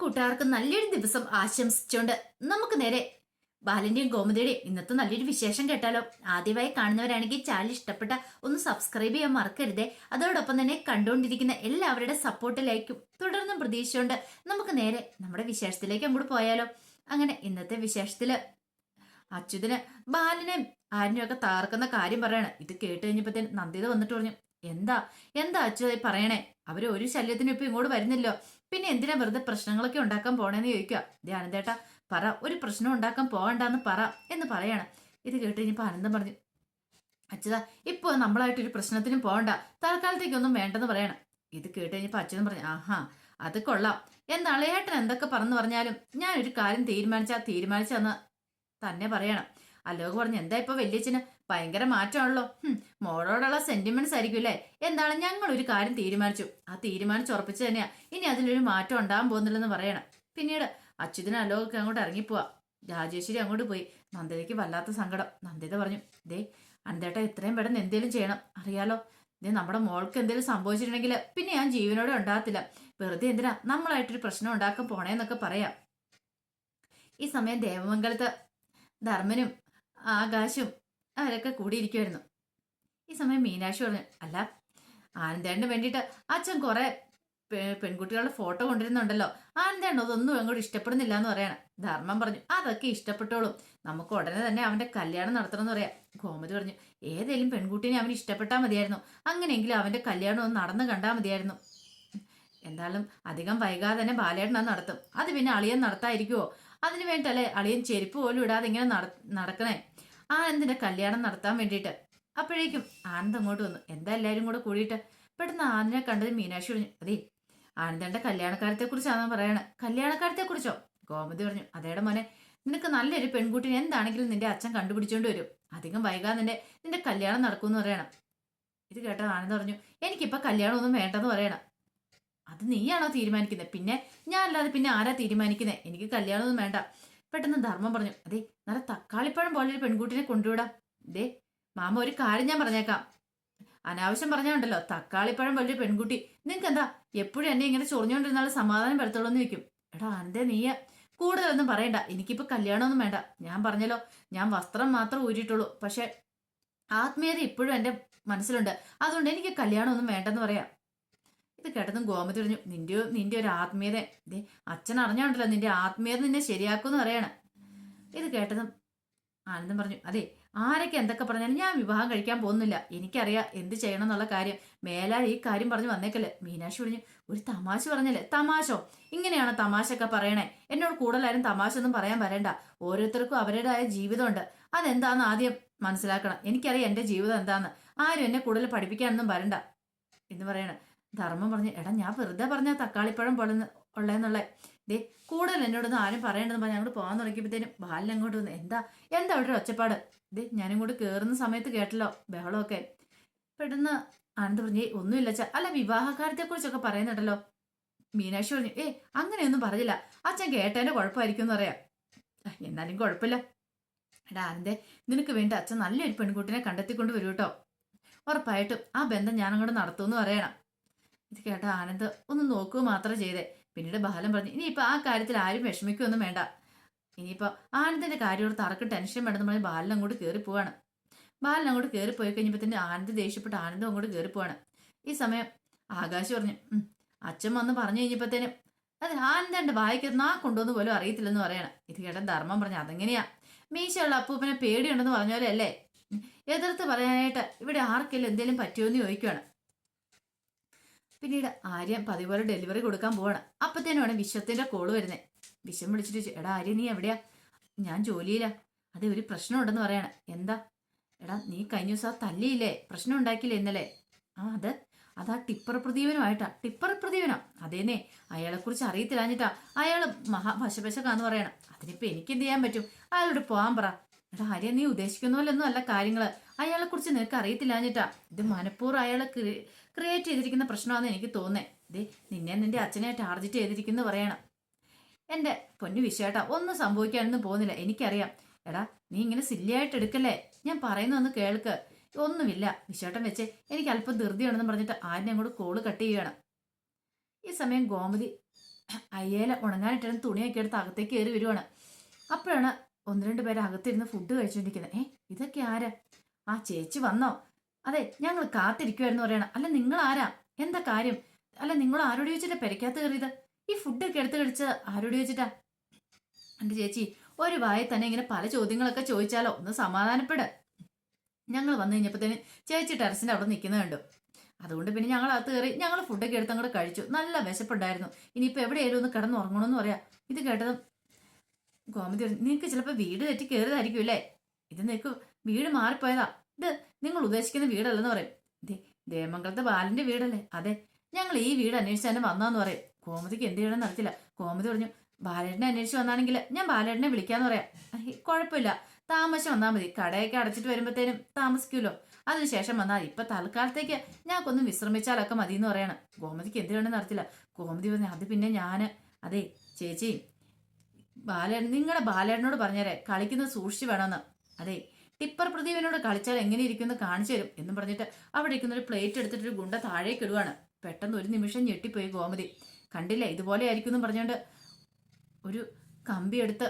കൂട്ടുകാർക്ക് നല്ലൊരു ദിവസം ആശംസിച്ചുകൊണ്ട് നമുക്ക് നേരെ ബാലന്റെയും ഗോമതിയുടെയും ഇന്നത്തെ നല്ലൊരു വിശേഷം കേട്ടാലോ. ആദ്യമായി കാണുന്നവരാണെങ്കിൽ ചാനൽ ഇഷ്ടപ്പെട്ട ഒന്ന് സബ്സ്ക്രൈബ് ചെയ്യാൻ മറക്കരുതേ. അതോടൊപ്പം തന്നെ കണ്ടുകൊണ്ടിരിക്കുന്ന എല്ലാവരുടെ സപ്പോർട്ടിലേക്കും തുടർന്നും പ്രതീക്ഷിച്ചുകൊണ്ട് നമുക്ക് നേരെ നമ്മുടെ വിശേഷത്തിലേക്ക് അങ്ങോട്ട് പോയാലോ. അങ്ങനെ ഇന്നത്തെ വിശേഷത്തിൽ അച്യുതന് ബാലനെ ആരിനെയൊക്കെ തകർക്കുന്ന കാര്യം പറയണം. ഇത് കേട്ട് കഴിഞ്ഞപ്പോഴത്തേന് നന്ദിത വന്നിട്ട് പറഞ്ഞു എന്താ? എന്താ അച്യുത പറയണേ? അവർ ഒരു ശല്യത്തിനും ഇപ്പൊ ഇങ്ങോട്ട് വരുന്നില്ലോ. പിന്നെ എന്തിനാ വെറുതെ പ്രശ്നങ്ങളൊക്കെ ഉണ്ടാക്കാൻ പോണേന്ന് ചോദിക്കുക ധ്യാനന്തേട്ട പറ ഒരു പ്രശ്നം ഉണ്ടാക്കാൻ പോകണ്ടെന്ന് പറ എന്ന് പറയാണ്. ഇത് കേട്ട് കഴിഞ്ഞപ്പോ ആനന്ദം പറഞ്ഞു ഇപ്പോ നമ്മളായിട്ട് നമ്മളായിട്ടൊരു പ്രശ്നത്തിനും പോകണ്ട തൽക്കാലത്തേക്കൊന്നും വേണ്ടെന്ന് പറയണം. ഇത് കേട്ട് കഴിഞ്ഞപ്പോ അച്ഛനും പറഞ്ഞു ആഹാ അത് കൊള്ളാം. എന്നാൽ അളയേട്ടൻ എന്തൊക്കെ പറഞ്ഞു പറഞ്ഞാലും ഞാൻ ഒരു കാര്യം തീരുമാനിച്ചാ തീരുമാനിച്ചെന്ന് തന്നെ പറയണം. അലോക് പറഞ്ഞു എന്താ ഇപ്പൊ വല്യച്ഛന്? ഭയങ്കര മാറ്റമാണല്ലോ. മോളോടുള്ള സെന്റിമെന്റ്സ് ആയിരിക്കും അല്ലേ? എന്താണ് ഞങ്ങൾ ഒരു കാര്യം തീരുമാനിച്ചു. ആ തീരുമാനിച്ച് ഉറപ്പിച്ചു തന്നെയാ. ഇനി അതിലൊരു മാറ്റം ഉണ്ടാകാൻ പോകുന്നില്ലെന്ന് പറയണം. പിന്നീട് അച്യുതന് അലോകൊക്കെ അങ്ങോട്ട് ഇറങ്ങിപ്പോവാ. രാജേശ്വരി അങ്ങോട്ട് പോയി. നന്ദിതയ്ക്ക് വല്ലാത്ത സങ്കടം. നന്ദിത പറഞ്ഞു ദേ അന്തേട്ട ഇത്രയും പെട്ടെന്ന് എന്തേലും ചെയ്യണം. അറിയാലോ ഇതേ നമ്മുടെ മോൾക്ക് എന്തേലും സംഭവിച്ചിട്ടുണ്ടെങ്കിൽ പിന്നെ ഞാൻ ജീവനോടെ ഉണ്ടാകത്തില്ല. വെറുതെ എന്തിനാ നമ്മളായിട്ടൊരു പ്രശ്നം ഉണ്ടാക്കാൻ പോണേന്നൊക്കെ പറയാം. ഈ സമയം ദേവമംഗലത്ത് ധർമ്മനും ആകാശും അവരൊക്കെ കൂടിയിരിക്കുമായിരുന്നു ഈ സമയം മീനാക്ഷി പറഞ്ഞു അല്ല ആനന്ദേണ്ടന് വേണ്ടിയിട്ട് അച്ഛൻ കുറെ പെൺകുട്ടികളുടെ ഫോട്ടോ കൊണ്ടിരുന്നുണ്ടല്ലോ ആനന്ദേണ്ണ അതൊന്നും അങ്ങോട്ട് ഇഷ്ടപ്പെടുന്നില്ല എന്ന് പറയണം. ധർമ്മം പറഞ്ഞു അതൊക്കെ ഇഷ്ടപ്പെട്ടോളും. നമുക്ക് ഉടനെ തന്നെ അവന്റെ കല്യാണം നടത്തണം എന്ന് പറയാം. ഗോമതി പറഞ്ഞു ഏതെങ്കിലും പെൺകുട്ടിനെ അവൻ ഇഷ്ടപ്പെട്ടാൽ മതിയായിരുന്നു. അങ്ങനെയെങ്കിലും അവന്റെ കല്യാണം ഒന്ന് നടന്നു കണ്ടാൽ മതിയായിരുന്നു. എന്തായാലും അധികം വൈകാതെ തന്നെ ബാലേട്ടൻ നടത്തും. അത് പിന്നെ അളിയൻ നടത്താതിരിക്കുവോ? അതിനു വേണ്ടിട്ടല്ലേ അളിയൻ ചെരുപ്പ് പോലും ഇടാതെ ഇങ്ങനെ നട- നടക്കണേ? ആനന്ദിന്റെ കല്യാണം നടത്താൻ വേണ്ടിയിട്ട്. അപ്പോഴേക്കും ആനന്ദ് അങ്ങോട്ട് വന്നു. എന്താ എല്ലാവരും കൂടെ കൂടിയിട്ട്? പെട്ടെന്ന് ആനന്ദിനെ കണ്ടത് മീനാക്ഷി പറഞ്ഞു അതേ ആനന്ദന്റെ കല്യാണക്കാരത്തെ കുറിച്ചാണ് പറയണത് കല്യാണക്കാരത്തെ കുറിച്ചോ ഗോമതി പറഞ്ഞു അതേടെ മോനെ നിനക്ക് നല്ലൊരു പെൺകുട്ടിനെ എന്താണെങ്കിലും നിന്റെ അച്ഛൻ കണ്ടുപിടിച്ചോണ്ട് വരും. അധികം വൈകാതെ നിന്റെ നിന്റെ കല്യാണം നടക്കുമെന്ന് പറയണം. ഇത് കേട്ട ആനന്ദ് പറഞ്ഞു എനിക്കിപ്പോ കല്യാണമൊന്നും വേണ്ടെന്ന് പറയണം. അത് നീയാണോ തീരുമാനിക്കുന്നത് പിന്നെ ഞാൻ അല്ലാതെ പിന്നെ ആരാ തീരുമാനിക്കുന്നത് എനിക്ക് കല്യാണമൊന്നും വേണ്ട. പെട്ടെന്ന് ധർമ്മം പറഞ്ഞു അതെ നല്ല തക്കാളിപ്പഴം പോലെ ഒരു പെൺകുട്ടിനെ കൊണ്ടുവിടാം. ദേ മാമ ഒരു കാര്യം ഞാൻ പറഞ്ഞേക്കാം. അനാവശ്യം പറഞ്ഞുണ്ടല്ലോ തക്കാളിപ്പഴം ഒരു പെൺകുട്ടി. നിങ്ങൾക്ക് എന്താ എപ്പോഴും എന്നെ ഇങ്ങനെ ചൊറിഞ്ഞുകൊണ്ടിരുന്നാലും സമാധാനം പെടുത്തുള്ളൂ എന്ന് വെക്കും എടാ അന്റെ നീയ കൂടുതലൊന്നും പറയണ്ട. എനിക്കിപ്പോ കല്യാണമൊന്നും വേണ്ട. ഞാൻ പറഞ്ഞല്ലോ ഞാൻ വസ്ത്രം മാത്രം ഊരിയിട്ടുള്ളൂ. പക്ഷെ ആത്മീയത ഇപ്പോഴും എന്റെ മനസ്സിലുണ്ട്. അതുകൊണ്ട് എനിക്ക് കല്യാണമൊന്നും വേണ്ടെന്ന് പറയാം. ഇത് കേട്ടതും ഗോമതി പറഞ്ഞു നിന്റെ നിന്റെ ഒരു ആത്മീയത അച്ഛൻ അറിഞ്ഞാണ്ടല്ലോ നിന്റെ ആത്മീയത നിന്നെ ശരിയാക്കുമെന്ന് പറയണം. ഇത് കേട്ടതും ആനന്ദം പറഞ്ഞു അതെ ആരൊക്കെ എന്തൊക്കെ പറഞ്ഞാലും ഞാൻ വിവാഹം കഴിക്കാൻ പോകുന്നില്ല. എനിക്കറിയാം എന്ത് ചെയ്യണം എന്നുള്ള കാര്യം. മേലാൽ ഈ കാര്യം പറഞ്ഞു വന്നേക്കല്ലേ. മീനാക്ഷി പറഞ്ഞു ഒരു തമാശ പറഞ്ഞല്ലേ? തമാശോ? ഇങ്ങനെയാണോ തമാശയൊക്കെ പറയണേ? എന്നോട് കൂടുതലാരും തമാശ ഒന്നും പറയാൻ വരണ്ട. ഓരോരുത്തർക്കും അവരുടേതായ ജീവിതമുണ്ട്. അതെന്താന്ന് ആദ്യം മനസ്സിലാക്കണം. എനിക്കറിയാം എന്റെ ജീവിതം എന്താന്ന്. ആരും എന്നെ കൂടുതൽ പഠിപ്പിക്കാനൊന്നും വരണ്ട. എന്ന് പറയണ. ധർമ്മം പറഞ്ഞു എടാ ഞാൻ വെറുതെ പറഞ്ഞ തക്കാളിപ്പഴം പോലെ ഉള്ളതെന്നുള്ള ദേ കൂടുതൽ എന്നോടൊന്നും ആരും പറയേണ്ടതെന്ന് പറഞ്ഞ് അങ്ങോട്ട് പോകാൻ തുടങ്ങിയപ്പോഴത്തേനും ബാലൻ അങ്ങോട്ട് വന്നു എന്താ എന്താ അവിടെ ഒരു ഒച്ചപ്പാട്? ദേ കൂടി കയറുന്ന സമയത്ത് കേട്ടല്ലോ ബഹളമൊക്കെ. പെട്ടെന്ന് ആനന്ദ് പറഞ്ഞു "ഏയ്, ഒന്നുമില്ല അച്ഛാ. അല്ല വിവാഹകാര്യത്തെ കുറിച്ചൊക്കെ പറയുന്നുണ്ടല്ലോ. മീനാക്ഷി പറഞ്ഞു ഏ അങ്ങനെയൊന്നും പറഞ്ഞില്ല. അച്ഛൻ കേട്ടതിന്റെ കുഴപ്പമായിരിക്കും എന്ന് പറയാം. "ആ, എന്നാലും കുഴപ്പമില്ല. എടാ ആനന്ദേ നിനക്ക് വേണ്ടി അച്ഛൻ നല്ലൊരു പെൺകുട്ടിനെ കണ്ടെത്തിക്കൊണ്ട് വരൂ കേട്ടോ ഉറപ്പായിട്ടും ആ ബന്ധം ഞാനങ്ങോട്ട് നടത്തുമെന്ന് പറയണം. ഇത് കേട്ട ആനന്ദ്. ഒന്ന് നോക്കുക മാത്രം ചെയ്തേ. പിന്നീട് ബാലൻ പറഞ്ഞു ഇനിയിപ്പോൾ ആ കാര്യത്തിൽ ആരും വിഷമിക്കുകയൊന്നും വേണ്ട. ഇനിയിപ്പോൾ ആനന്ദിന്റെ കാര്യം ഓർത്ത് ആർക്ക് ടെൻഷൻ വേണ്ടെന്ന് പറഞ്ഞ് ബാലൻ അങ്ങോട്ട് കയറി പോവാണ്. ബാലൻ അങ്ങോട്ട് കയറി പോയി കഴിഞ്ഞപ്പോ തന്നെ ആനന്ദ് ദേഷ്യപ്പെട്ട് ആനന്ദം അങ്ങോട്ട് കയറി പോവാണ്. ഈ സമയം ആകാശ് പറഞ്ഞു അച്ഛൻ വന്ന് പറഞ്ഞു കഴിഞ്ഞപ്പോഴത്തേനും അത് ആനന്ദന്റെ വായിക്ക് നാ കൊണ്ടുവന്ന് പോലും അറിയത്തില്ലെന്ന് പറയണം. ഇത് കേട്ട ധർമ്മം പറഞ്ഞു അതെങ്ങനെയാ. മീശയുള്ള അപ്പൂപ്പനെ പേടിയുണ്ടെന്ന് പറഞ്ഞ അല്ലേ? എതിർത്ത് പറയാനായിട്ട് ഇവിടെ ആർക്കെല്ലാം എന്തെങ്കിലും പറ്റുമോ എന്ന് ചോദിക്കുവാണ്. പിന്നീട് ആര്യൻ പതിപോലെ ഡെലിവറി കൊടുക്കാൻ പോവാണ്. അപ്പത്തേനാണ് വിശ്വത്തിന്റെ കോൾ വരുന്നത് വിശ്വം വിളിച്ചിട്ട് എടാ ആര്യ നീ എവിടെയാ? ഞാൻ ജോലിയിലാ. അതെ ഒരു പ്രശ്നമുണ്ടെന്ന് പറയണം. എന്താ? എടാ നീ കഴിഞ്ഞ ദിവസം തല്ലിയില്ലേ? പ്രശ്നം ഉണ്ടാക്കിയില്ലേ ഇന്നലെ? ആ അത് അതാ ടിപ്പർ പ്രദീപനുമായിട്ടാ. ടിപ്പർ പ്രദീപനാ? അതേനെ അയാളെക്കുറിച്ച് അറിയത്തില്ലാഞ്ഞിട്ടാ അയാൾ മഹാ പശപശക്കാന്ന് പറയണം. അതിനിപ്പോ എനിക്ക് എന്ത് ചെയ്യാൻ പറ്റും? അയാളോട് പോവാൻ പറ. എടാ ആര്യ നീ ഉദ്ദേശിക്കുന്ന അല്ല കാര്യങ്ങൾ. അയാളെ കുറിച്ച് നിനക്ക് അറിയത്തില്ലാഞ്ഞിട്ടാ. ഇത് മനഃപൂർവം അയാളെ ക്രിയേറ്റ് ചെയ്തിരിക്കുന്ന പ്രശ്നമാണെന്ന് എനിക്ക് തോന്നേ ദേ നിന്നെ നിന്റെ അച്ഛനെ ടാർജറ്റ് ചെയ്തിരിക്കുന്നു പറയണം. എന്റെ പൊന്നു വിശേട്ടാ ഒന്നും സംഭവിക്കാനൊന്നും പോകുന്നില്ല. എനിക്കറിയാം. എടാ നീ ഇങ്ങനെ സില്ലിയായിട്ട് എടുക്കല്ലേ? ഞാൻ പറയുന്ന ഒന്ന് കേൾക്ക്. ഒന്നുമില്ല. വിശേട്ടം വെച്ച് എനിക്ക് അല്പം ധൃതിയുണ്ടെന്ന് പറഞ്ഞിട്ട് ആരിനെ അങ്ങോട്ട് കോൾ കട്ട് ചെയ്യണം. ഈ സമയം ഗോമതി അയ്യേല ഉണങ്ങാനിട്ടിരുന്ന തുണിയൊക്കെ എടുത്ത് അകത്തേക്ക് കയറി വരുവാണ്. അപ്പോഴാണ് ഒന്ന് രണ്ട് പേര് അകത്തിരുന്ന് ഫുഡ് കഴിച്ചുകൊണ്ടിരിക്കുന്നത് ഏ ഇതൊക്കെ ആരാ? ആ ചേച്ചി വന്നോ? അതെ ഞങ്ങൾ കാത്തിരിക്കുമായിരുന്നു പറയണം. അല്ല നിങ്ങൾ ആരാ എന്താ കാര്യം? അല്ല നിങ്ങൾ ആരോട് ചോദിച്ചിട്ടാ പെരയ്ക്കാത്ത കയറിയത്? ഈ ഫുഡൊക്കെ എടുത്ത് കഴിച്ച് ആരോട് ചോദിച്ചിട്ടാ? എന്റെ ചേച്ചി ഒരു വായ തന്നെ ഇങ്ങനെ പല ചോദ്യങ്ങളൊക്കെ ചോദിച്ചാലോ? ഒന്ന് സമാധാനപ്പെട്. ഞങ്ങൾ വന്നു കഴിഞ്ഞപ്പോഴത്തേന് ചേച്ചി ടെറസിന്റെ അവിടെ നിൽക്കുന്നത് കണ്ടു. അതുകൊണ്ട് പിന്നെ ഞങ്ങൾ അകത്ത് കയറി ഞങ്ങൾ ഫുഡൊക്കെ എടുത്ത് അങ്ങോട്ട് കഴിച്ചു. നല്ല വിശപ്പുണ്ടായിരുന്നു. ഇനിയിപ്പോൾ എവിടെയായാലും ഒന്ന് കിടന്ന് ഉറങ്ങണമെന്ന് പറയാം. ഇത് കേട്ടതും ഗോമതി നിങ്ങൾക്ക് ചിലപ്പോൾ വീട് തെറ്റി കയറിയതായിരിക്കും അല്ലേ? ഇത് നിനക്ക് വീട് മാറിപ്പോയതാ. ഇത് നിങ്ങൾ ഉദ്ദേശിക്കുന്ന വീടല്ലെന്ന് പറയും. ദേ ദേമംഗലത്തെ ബാലന്റെ വീടല്ലേ? അതെ. ഞങ്ങൾ ഈ വീട് അന്വേഷിച്ച് തന്നെ വന്നാന്ന് പറയും. കോമതിക്ക് എന്ത് ചെയ്യണമെന്ന് അറിയത്തില്ല. കോമതി പറഞ്ഞു ബാലേട്ടനെ അന്വേഷിച്ച് വന്നാണെങ്കിൽ ഞാൻ ബാലേട്ടനെ വിളിക്കാന്ന് പറയാം. "അഹ് കുഴപ്പമില്ല. താമസം വന്നാൽ മതി. കടയൊക്കെ അടച്ചിട്ട് വരുമ്പോഴത്തേനും താമസിക്കുമല്ലോ. അതിനുശേഷം വന്നാൽ ഇപ്പൊ തൽക്കാലത്തേക്ക് ഞങ്ങൾക്കൊന്ന് വിശ്രമിച്ചാലൊക്കെ മതി എന്ന് പറയണം. ഗോമതിക്ക് എന്ത് വേണമെന്ന് അറിയത്തില്ല. ഗോമതി പറഞ്ഞു അത് പിന്നെ ഞാൻ അതെ ചേച്ചി ബാലേട്ടൻ നിങ്ങളുടെ ബാലേട്ടനോട് പറഞ്ഞേരെ. കളിക്കുന്നത് സൂക്ഷിച്ച് വേണമെന്ന്. അതെ ടിപ്പർ പ്രദീപനോട് കളിച്ചാൽ എങ്ങനെ ഇരിക്കുമെന്ന് കാണിച്ചു തരും എന്നും പറഞ്ഞിട്ട് അവിടെ ഇരിക്കുന്ന ഒരു പ്ലേറ്റ് എടുത്തിട്ട് ഒരു ഗുണ്ട താഴേക്ക് ഇടുവാണ്. പെട്ടെന്ന് ഒരു നിമിഷം ഞെട്ടിപ്പോയി ഗോമതി. കണ്ടില്ല ഇതുപോലെ ആയിരിക്കും എന്ന് പറഞ്ഞുകൊണ്ട് ഒരു കമ്പി എടുത്ത്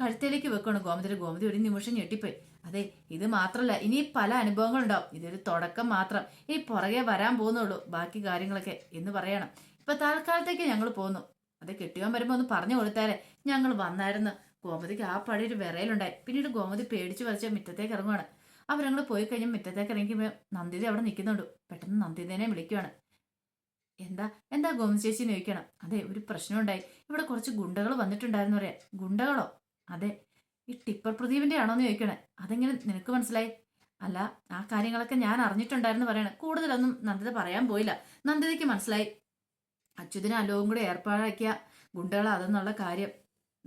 കഴുത്തേലേക്ക് വെക്കണം ഗോമതി. ഗോമതി ഒരു നിമിഷം ഞെട്ടിപ്പോയി. അതെ ഇത് മാത്രമല്ല ഇനി പല അനുഭവങ്ങളുണ്ടാവും. ഇതൊരു തുടക്കം മാത്രം. ഇനി പുറകെ വരാൻ പോകുന്നുള്ളൂ ബാക്കി കാര്യങ്ങളൊക്കെ എന്ന് പറയണം. ഇപ്പൊ തൽക്കാലത്തേക്ക് ഞങ്ങൾ പോന്നു. അത് കെട്ടിയാൻ വരുമ്പോൾ ഒന്ന് പറഞ്ഞു കൊടുത്താലേ ഞങ്ങൾ വന്നായിരുന്നു. ഗോമതിക്ക് ആ പടി ഒരു വിറയിലുണ്ടായി. പിന്നീട് ഗോമതി പേടിച്ചു വരച്ച മുറ്റത്തേക്ക് ഇറങ്ങുവാണ്. അവരങ്ങൾ പോയി കഴിഞ്ഞ് മുറ്റത്തേക്ക് ഇറങ്ങിക്കുമ്പോൾ നന്ദിത അവിടെ നിൽക്കുന്നുണ്ട് പെട്ടെന്ന് നന്ദിതേനെ വിളിക്കുവാണ്. എന്താ? എന്താ ഗോമതി ചേച്ചി ചോദിക്കണം. അതെ ഒരു പ്രശ്നമുണ്ടായി. ഇവിടെ കുറച്ച് ഗുണ്ടകൾ വന്നിട്ടുണ്ടായിരുന്നു പറയാം ഗുണ്ടകളോ? അതെ. ഈ ടിപ്പർ പ്രദീപിന്റെ ആണോന്ന് ചോദിക്കണേ. അതെങ്ങനെ നിനക്ക് മനസ്സിലായി? അല്ല ആ കാര്യങ്ങളൊക്കെ ഞാൻ അറിഞ്ഞിട്ടുണ്ടായിരുന്നു പറയണേ. കൂടുതലൊന്നും നന്ദിത പറയാൻ പോയില്ല. നന്ദിതയ്ക്ക് മനസ്സിലായി. അച്യുതിനും അലോവും കൂടെ ഏർപ്പാടാക്കിയ ഗുണ്ടകൾ അതെന്നുള്ള കാര്യം.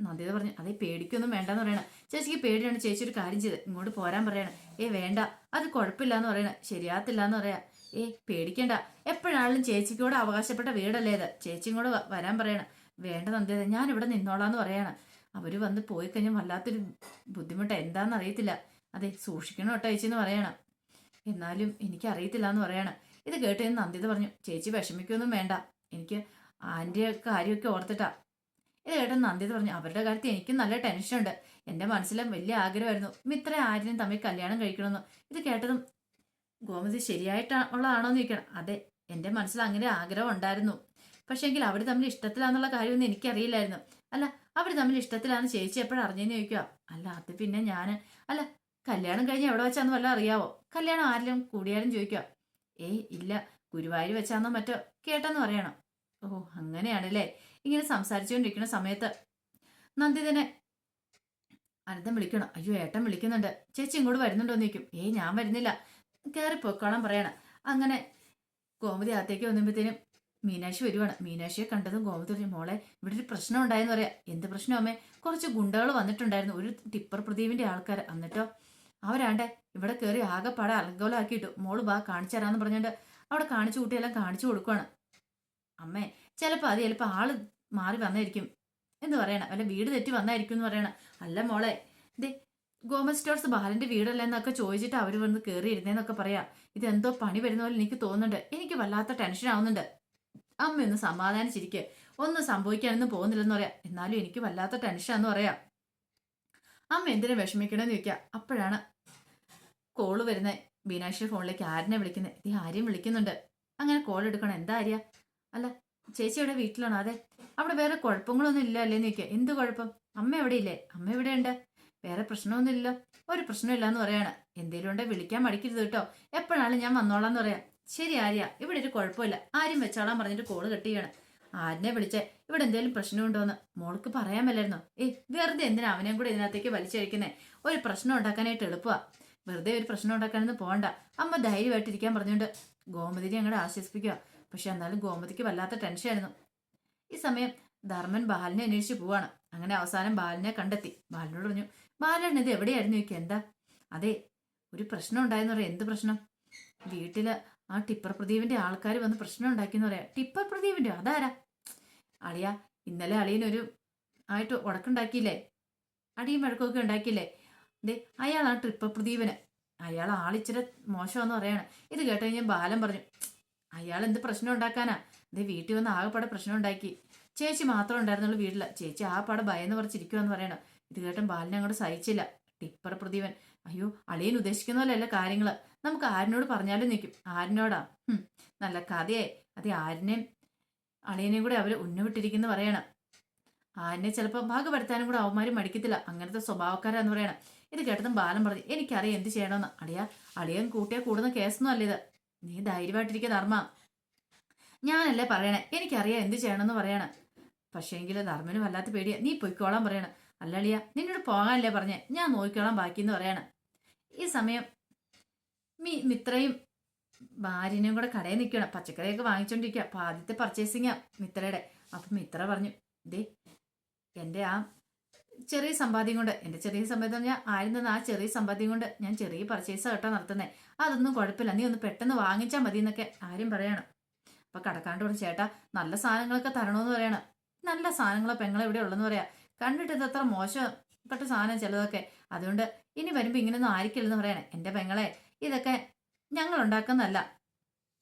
നന്ദിത പറഞ്ഞു അതേ പേടിക്കൊന്നും വേണ്ടെന്ന് പറയണ. ചേച്ചിക്ക് പേടിയാണ് ചേച്ചി ഒരു കാര്യം ചെയ്ത്. ഇങ്ങോട്ട് പോരാൻ പറയണ. ഏ വേണ്ട. അത് കുഴപ്പമില്ല എന്ന് പറയണ. ശരിയാത്തില്ല എന്ന് പറയാ. ഏ പേടിക്കണ്ട. എപ്പോഴാണെങ്കിലും ചേച്ചിക്കോട് അവകാശപ്പെട്ട വീടല്ലേ ഇത്? ചേച്ചിയും കൂടെ വരാൻ പറയണ. വേണ്ട നന്ദിത ഞാൻ ഇവിടെ നിന്നോളാന്ന് പറയണ. അവർ വന്ന് പോയി കഴിഞ്ഞാൽ വല്ലാത്തൊരു ബുദ്ധിമുട്ട്. എന്താന്ന് അറിയത്തില്ല. അതെ സൂക്ഷിക്കണം കേട്ടോ ചേച്ചി എന്ന് പറയണം. എന്നാലും എനിക്ക് അറിയത്തില്ല എന്ന് പറയണം. ഇത് കേട്ട് ഞാൻ നന്ദിത പറഞ്ഞു ചേച്ചി വിഷമിക്കൊന്നും വേണ്ട. എനിക്ക് ആന്റെ കാര്യമൊക്കെ ഓർത്തിട്ടാ. ഇത് കേട്ട് നന്ദിത പറഞ്ഞു. അവരുടെ കാര്യത്തിൽ എനിക്കും നല്ല ടെൻഷനുണ്ട് എന്റെ മനസ്സിലും വലിയ ആഗ്രഹമായിരുന്നു. മിത്ര ആര്യനും തമ്മിൽ കല്യാണം കഴിക്കണമെന്ന്. ഇത് കേട്ടതും ഗോമതി ശരിയായിട്ട് ഉള്ളതാണോ എന്ന് ചോദിക്കണം. അതെ എന്റെ മനസ്സിൽ അങ്ങനെ ആഗ്രഹം ഉണ്ടായിരുന്നു. പക്ഷേങ്കിൽ അവർ തമ്മിൽ ഇഷ്ടത്തിലാന്നുള്ള കാര്യമൊന്നും എനിക്കറിയില്ലായിരുന്നു. അല്ല അവർ തമ്മിൽ ഇഷ്ടത്തിലാന്ന് ചേച്ചി എപ്പോഴും അറിഞ്ഞെന്ന് ചോദിക്കുക. അല്ല അത് പിന്നെ ഞാൻ അല്ല കല്യാണം കഴിഞ്ഞ് എവിടെ വെച്ചാന്ന് വല്ല അറിയാവോ? കല്യാണം ആരിലും കൂടിയാലും ചോദിക്കുക. ഏയ് ഇല്ല ഗുരുവായൂർ വെച്ചാന്നോ മറ്റോ? കേട്ടെന്ന് പറയണം. ഓ അങ്ങനെയാണല്ലേ? ഇങ്ങനെ സംസാരിച്ചുകൊണ്ടിരിക്കുന്ന സമയത്ത് നന്ദിതനെ അനന്തം വിളിക്കണം. അയ്യോ ഏട്ടൻ വിളിക്കുന്നുണ്ട്. ചേച്ചി ഇങ്ങോട്ട് വരുന്നുണ്ടോ എന്ന് ചോദിക്കും. ഏയ് ഞാൻ വരുന്നില്ല. കയറി പൊക്കോളാൻ പറയണം. അങ്ങനെ ഗോമതി അകത്തേക്ക് വന്നുമ്പോഴത്തേനും മീനാക്ഷി വരുവാണ്. മീനാക്ഷിയെ കണ്ടതും ഗോമതി പറഞ്ഞു മോളെ ഇവിടെ ഒരു പ്രശ്നം ഉണ്ടായെന്ന് പറയാം. എന്ത് പ്രശ്നം അമ്മേ? കുറച്ച് ഗുണ്ടകൾ വന്നിട്ടുണ്ടായിരുന്നു. ഒരു ടിപ്പർ പ്രദീപിന്റെ ആൾക്കാർ എന്നിട്ടോ? അവരാണ്ടെ ഇവിടെ കയറി ആകെപ്പാടെ അലങ്കോലാക്കിയിട്ടു. മോൾ ബാ കാണിച്ചു തരാന്ന് പറഞ്ഞുകൊണ്ട് അവിടെ കാണിച്ചു കൂട്ടിയെല്ലാം കാണിച്ചു കൊടുക്കുവാണ്. അമ്മേ ചിലപ്പോൾ അത് ചിലപ്പോൾ ആൾ മാറി വന്നായിരിക്കും. എന്ന് പറയണം? അല്ല വീട് തെറ്റി വന്നായിരിക്കും എന്ന് പറയണം. അല്ല മോളെ ദേ ഗോമ സ്റ്റോർസ് ബാലന്റെ വീടല്ലേ എന്നൊക്കെ ചോദിച്ചിട്ട് അവർ വന്ന് കയറിയിരുന്നേന്നൊക്കെ പറയാം. ഇത് എന്തോ പണി വരുന്ന പോലെ എനിക്ക് തോന്നുന്നുണ്ട്. എനിക്ക് വല്ലാത്ത ടെൻഷൻ ആവുന്നുണ്ട്. അമ്മ ഒന്ന് സമാധാനിച്ചിരിക്കെ. ഒന്നും സംഭവിക്കാനൊന്നും പോകുന്നില്ലെന്ന് പറയാം. എന്നാലും എനിക്ക് വല്ലാത്ത ടെൻഷനാന്ന് പറയാം. അമ്മ എന്തിനു വിഷമിക്കണമെന്ന് ചോദിക്കുക അപ്പോഴാണ് കോൾ വരുന്നത് ബീനാക്ഷി ഫോണിലേക്ക് ആരനെ വിളിക്കുന്നത് ഇത് ആരെയും വിളിക്കുന്നുണ്ട്. അങ്ങനെ കോൾ എടുക്കണം. എന്താ ആര്യ? അല്ല ചേച്ചി ഇവിടെ വീട്ടിലാണോ? അതെ. അവിടെ വേറെ കുഴപ്പങ്ങളൊന്നും ഇല്ല അല്ലേ നിൽക്കുക എന്ത് കുഴപ്പം? അമ്മ എവിടെ ഇല്ലേ? അമ്മ എവിടെ ഉണ്ട്? വേറെ പ്രശ്നമൊന്നുമില്ല ഒരു പ്രശ്നമില്ല എന്ന് പറയാണ്. എന്തേലും ഉണ്ടെ വിളിക്കാൻ മടിക്കരുത് കേട്ടോ. എപ്പോഴാണ് ഞാൻ വന്നോളാം എന്ന് പറയാം. ശരി ആര്യ. ഇവിടെ ഒരു കുഴപ്പമില്ല. ആരും വെച്ചോളാൻ പറഞ്ഞിട്ട് കോൾ കട്ട് ചെയ്യണം. ആരിനെ വിളിച്ചേ? ഇവിടെ എന്തെങ്കിലും പ്രശ്നമുണ്ടോന്ന് മോൾക്ക് പറയാൻ മേലായിരുന്നോ? ഏയ് വെറുതെ എന്തിനാ അവനെയും കൂടെ ഇതിനകത്തേക്ക് വലിച്ചഴിക്കുന്നേ? ഒരു പ്രശ്നം ഉണ്ടാക്കാനായിട്ട് എളുപ്പമാ വെറുതെ ഒരു പ്രശ്നം ഉണ്ടാക്കാനൊന്നും പോകണ്ട അമ്മ ധൈര്യമായിട്ടിരിക്കാൻ പറഞ്ഞുകൊണ്ട് ഗോമതിനെ അങ്ങോട്ട് ആശ്വസിപ്പിക്കുക പക്ഷെ എന്നാലും ഗോമതിക്ക് വല്ലാത്ത ടെൻഷനായിരുന്നു. ഈ സമയം ധർമ്മൻ ബാലിനെ അന്വേഷിച്ച് പോവാണ്. അങ്ങനെ അവസാനം ബാലിനെ കണ്ടെത്തി. ബാലിനോട് പറഞ്ഞു ബാലൻ ഇത് എവിടെയായിരുന്നു? ചോദിക്കുക എന്താ അതെ ഒരു പ്രശ്നം ഉണ്ടായെന്ന് പറയാം. എന്ത് പ്രശ്നം? വീട്ടിൽ ആ ടിപ്പർ പ്രദീപിന്റെ ആൾക്കാർ വന്ന് പ്രശ്നം ഉണ്ടാക്കിയെന്ന് പറയാം. ടിപ്പർ പ്രദീപിന്റെ അതാരാ? അളിയ ഇന്നലെ അളിയനൊരു ആയിട്ട് ഉടക്കുണ്ടാക്കിയില്ലേ? അടിയും വഴക്കമൊക്കെ ഉണ്ടാക്കിയില്ലേ? ദേ അയാളാണ് ടിപ്പർ പ്രദീപന്. അയാൾ ആളിച്ചിരി മോശമെന്ന് പറയാണ്. ഇത് കേട്ട് കഴിഞ്ഞാൽ ബാലൻ പറഞ്ഞു അയാൾ എന്ത് പ്രശ്നം ഉണ്ടാക്കാനാ? ഇത് വീട്ടിൽ വന്ന് ആകെപ്പാടെ പ്രശ്നം ഉണ്ടാക്കി. ചേച്ചി മാത്രം ഉണ്ടായിരുന്നുള്ളൂ വീട്ടിൽ. ചേച്ചി ആ പാടെ ഭയന്ന് പറിച്ചിരിക്കുമെന്ന് പറയണം. ഇത് കേട്ടും ബാലിനെ അങ്ങോട്ട് സഹിച്ചില്ല. ടിപ്പർ പ്രദീപൻ അയ്യോ അളിയൻ ഉദ്ദേശിക്കുന്ന പോലെയല്ല കാര്യങ്ങൾ. നമുക്ക് ആരിനോട് പറഞ്ഞാലും നിൽക്കും ആരിനോടാ? നല്ല കഥയായി. അത് ആരിനെയും അളിയനെയും കൂടെ അവർ ഉന്നവിട്ടിരിക്കുന്നു പറയണം. ആരിനെ ചിലപ്പോൾ ഭാഗപ്പെടുത്താനും കൂടെ അവന്മാരും മടിക്കത്തില്ല. അങ്ങനത്തെ സ്വഭാവക്കാരാന്ന് പറയണം. ഇത് കേട്ടതും ബാലൻ പറഞ്ഞു എനിക്കറിയാം എന്ത് ചെയ്യണമെന്ന് അളിയ അളിയൻ കൂട്ടിയാൽ കൂടുന്ന കേസൊന്നും അല്ല ഇത്. നീ ധൈര്യമായിട്ടിരിക്കുക ധർമ്മ. ഞാനല്ലേ പറയണേ? എനിക്കറിയാം എന്ത് ചെയ്യണമെന്ന് പറയണം. പക്ഷേങ്കിൽ ധർമ്മന് വല്ലാത്ത പേടിയാ. നീ പൊയ്ക്കോളാൻ പറയണം. അല്ലളിയ നിന്നോട് പോകാനല്ലേ പറഞ്ഞേ. ഞാൻ നോക്കിക്കോളാം ബാക്കിയെന്ന് പറയണം. ഈ സമയം മീ മിത്രയും ഭാര്യനെയും കൂടെ കടയിൽ നിൽക്കണം പച്ചക്കറിയൊക്കെ വാങ്ങിച്ചോണ്ടിരിക്കുക അപ്പൊ ആദ്യത്തെ പർച്ചേസിങ്ങാ മിത്രയുടെ. അപ്പം മിത്ര പറഞ്ഞു ദേ എന്റെ ആ ചെറിയ സമ്പാദ്യം കൊണ്ട് എന്റെ ചെറിയ സമ്പാദ്യം ഞാൻ ആരും തന്നെ ആ ചെറിയ സമ്പാദ്യം കൊണ്ട് ഞാൻ ചെറിയ പർച്ചേസ് കേട്ടോ നടത്തുന്നത് അതൊന്നും കുഴപ്പമില്ല. നീ ഒന്ന് പെട്ടെന്ന് വാങ്ങിച്ചാൽ മതി എന്നൊക്കെ ആരും പറയണം. അപ്പൊ കടക്കാണ്ട് പറഞ്ഞു ചേട്ടാ നല്ല സാധനങ്ങളൊക്കെ തരണമെന്ന് പറയണം. നല്ല സാധനങ്ങളോ പെങ്ങളെ ഇവിടെ ഉള്ളെന്ന് പറയാ. കണ്ടിട്ട് ഇത് അത്ര മോശപ്പെട്ട സാധനം ചിലതൊക്കെ. അതുകൊണ്ട് ഇനി വരുമ്പോൾ ഇങ്ങനെയൊന്നും ആയിരിക്കില്ലെന്ന് പറയണേ എന്റെ പെങ്ങളെ. ഇതൊക്കെ ഞങ്ങൾ ഉണ്ടാക്കുന്നതല്ല.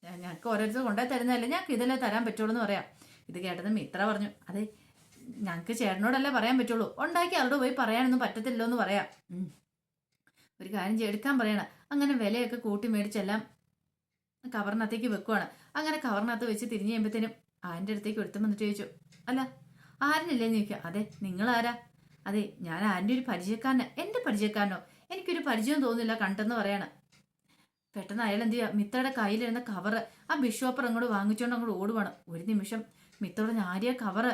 ഞങ്ങൾക്ക് ഓരോരുത്തർ കൊണ്ടുപോയി തരുന്നതല്ല. ഞങ്ങൾക്ക് ഇതല്ലേ തരാൻ പറ്റുള്ളൂ എന്ന് പറയാം. ഇത് കേട്ടത് മിത്ര പറഞ്ഞു അതെ ഞങ്ങൾക്ക് ചേട്ടനോടല്ലേ പറയാൻ പറ്റുള്ളൂ. ഉണ്ടാക്കി അവരോട് പോയി പറയാനൊന്നും പറ്റത്തില്ലോ എന്ന് പറയാം ഒരു കാര്യം എടുക്കാൻ പറയണം. അങ്ങനെ വിലയൊക്കെ കൂട്ടി മേടിച്ചെല്ലാം കവറിനകത്തേക്ക് വെക്കുവാണ്. അങ്ങനെ കവറിനകത്ത് വെച്ച് തിരിഞ്ഞു കഴിയുമ്പോഴത്തേനും ആന്റെ അടുത്തേക്ക് എടുത്തു വന്നിട്ട് ചോദിച്ചു അല്ല ആരനില്ലേന്ന് ചോദിക്കുക. അതെ നിങ്ങളാരാ? അതെ ഞാൻ ആരുടെ ഒരു പരിചയക്കാരനാ. എന്റെ പരിചയക്കാരനോ? എനിക്കൊരു പരിചയം തോന്നുന്നില്ല കണ്ടെന്ന് പറയാണ്. പെട്ടെന്ന് അയാൾ എന്ത് ചെയ്യുക മിത്രയുടെ കയ്യിലിരുന്ന കവറ് ആ ബിഷോപ്പർ അങ്ങോട്ട് വാങ്ങിച്ചുകൊണ്ട് അങ്ങോട്ട് ഓടുവാണ്. ഒരു നിമിഷം മിത്രയുടെ ആര്യ കവറ്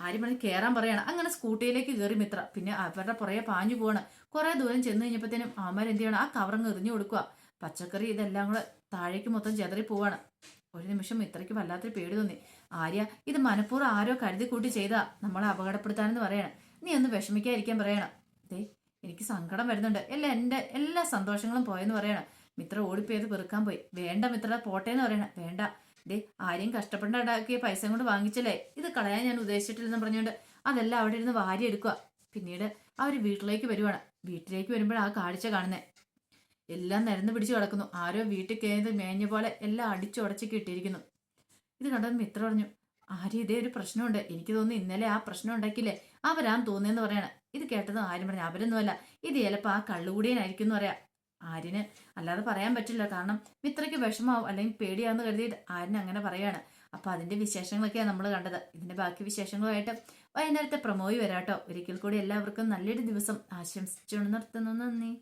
ആര്യം പറഞ്ഞ് കയറാൻ പറയാണ്. അങ്ങനെ സ്കൂട്ടിയിലേക്ക് കയറി മിത്ര. പിന്നെ അവരുടെ പുറകെ പാഞ്ഞു പോവാണ്. കുറെ ദൂരം ചെന്ന് കഴിഞ്ഞപ്പോഴത്തേനും അമ്മ എന്ത് ചെയ്യണം? ആ കവറങ്ങ് എറിഞ്ഞു കൊടുക്കുക പച്ചക്കറി ഇതെല്ലാം കൂടെ താഴേക്ക് മൊത്തം ചെതറി പോവാണ്. ഒരു നിമിഷം മിത്രയ്ക്ക് വല്ലാത്തൊരു പേടി തോന്നി. ആര്യ ഇത് മനഃപൂർവം ആരോ കരുതി കൂട്ടി ചെയ്താ. നമ്മളെ അപകടപ്പെടുത്താനെന്ന് പറയണം. നീ ഒന്ന് വിഷമിക്കാതിരിക്കാൻ പറയണം. ദേ എനിക്ക് സങ്കടം വരുന്നുണ്ട്. എല്ലാ എന്റെ എല്ലാ സന്തോഷങ്ങളും പോയെന്ന് പറയണം. മിത്ര ഓടിപ്പോയത് പെറുക്കാൻ പോയി. വേണ്ട മിത്ര പോട്ടേന്ന് പറയണം. വേണ്ട. ദേ ആരെയും കഷ്ടപ്പെട്ടുണ്ടാക്കിയ പൈസ കൊണ്ട് വാങ്ങിച്ചല്ലേ? ഇത് കളയാൻ ഞാൻ ഉദ്ദേശിച്ചിട്ടില്ലെന്ന് പറഞ്ഞുകൊണ്ട് അതെല്ലാം അവിടെ ഇരുന്ന് വാരി എടുക്കുക പിന്നീട് അവർ വീട്ടിലേക്ക് വരുവാണ്. വീട്ടിലേക്ക് വരുമ്പോൾ ആ കാഴ്ച കാണുന്നത് എല്ലാം നിരന്ന് പിടിച്ചു കിടക്കുന്നു. ആരോ വീട്ടിൽ കയറി മേഞ്ഞ പോലെ എല്ലാം അടിച്ചുടച്ച് കിട്ടിയിരിക്കുന്നു. ഇത് കണ്ടത് മിത്ര പറഞ്ഞു ആര്യ ഇതേ ഒരു പ്രശ്നമുണ്ട്. എനിക്ക് തോന്നുന്നു ഇന്നലെ ആ പ്രശ്നം ഉണ്ടാക്കിയില്ലേ? അവരാൻ തോന്നിയെന്ന് പറയണ. ഇത് കേട്ടത് ആരും പറഞ്ഞു അവരൊന്നുമല്ല. ഇത് ചിലപ്പോൾ ആ കള്ളുകൂടിയനായിരിക്കും എന്ന് പറയാം. ആര്യന് അല്ലാതെ പറയാൻ പറ്റില്ല. കാരണം മിത്രയ്ക്ക് വിഷമാവും അല്ലെങ്കിൽ പേടിയാന്ന് കരുതിയിട്ട് ആര്യന് അങ്ങനെ പറയാണ്. അപ്പൊ അതിന്റെ വിശേഷങ്ങളൊക്കെയാണ് നമ്മൾ കണ്ടത്. ഇതിന്റെ ബാക്കി വിശേഷങ്ങളുമായിട്ട് വൈകുന്നേരത്തെ പ്രമോയി വരാട്ടോ. ഒരിക്കൽ കൂടി എല്ലാവർക്കും നല്ലൊരു ദിവസം ആശംസിച്ചുകൊണ്ട് നിർത്തുന്നു. നന്ദി.